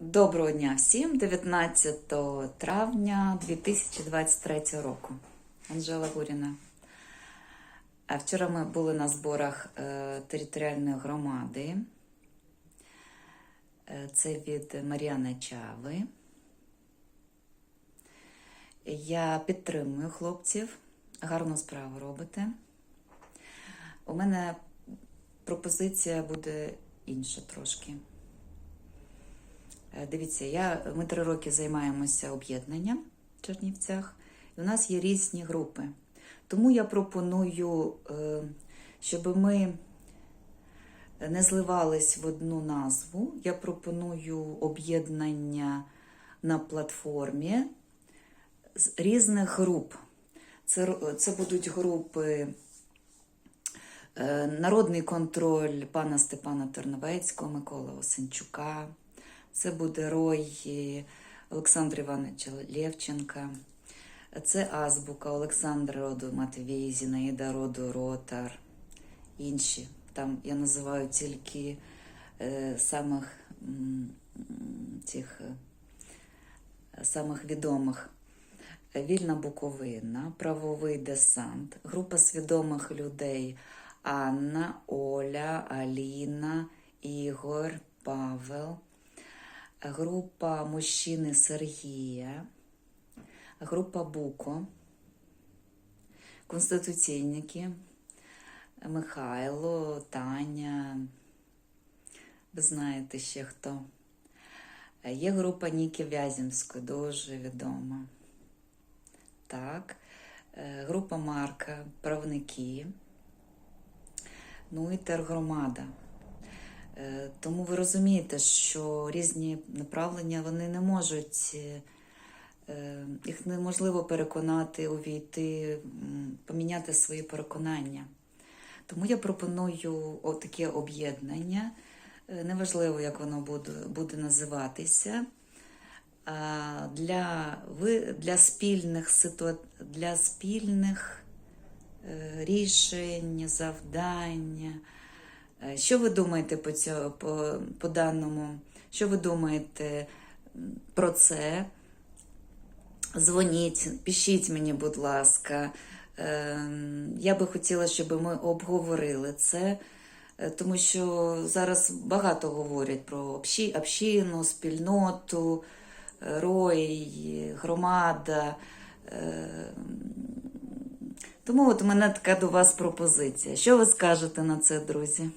Доброго дня всім, 19 травня 2023 року. Анжела Гуріна. Вчора ми були на зборах е, територіальної громади. Е, Це від Мар'яни Чави. Я підтримую хлопців, гарну справу робите. У мене пропозиція буде інша трошки. Е, Дивіться, я, ми три роки займаємося об'єднанням в Чернівцях, і у нас є різні групи. Тому я пропоную, е, щоб ми не зливались в одну назву. Я пропоную об'єднання на платформі з різних груп. Це, це будуть групи е, Народний контроль пана Степана Терновецького, Миколи Осенчука. Це буде рой Олександра Івановича Лєвченка. Це азбука Олександра Роду Матвій, Зінаїда Роду Ротар, інші. Там я називаю тільки е, самих цих е, самих відомих. Вільна Буковина, правовий десант, група свідомих людей Анна, Оля, Аліна, Ігор, Павел, група мужчини Сергія, група Буко, конституційники Михайло, Таня. Ви знаєте ще хто. Є група Ніки Вяземської, дуже відома. Так. Е, Група Марка, правники. Ну і тергромада. Е, Тому ви розумієте, що різні направлення вони не можуть, е, е, їх неможливо переконати, увійти, поміняти свої переконання. Тому я пропоную таке об'єднання. Неважливо, як воно буде, називатися. Для, ви, для спільних ситуа... для спільних рішень, завдання. Е, Що ви думаєте по, цьому, по, по даному? Що ви думаєте про це? Дзвоніть, пишіть мені, будь ласка. Ем, Я би хотіла, щоб ми обговорили це, е, тому що зараз багато говорять про общину, спільноту, е, рой, громада. Ем, Тому от у мене така до вас пропозиція. Що ви скажете на це, друзі?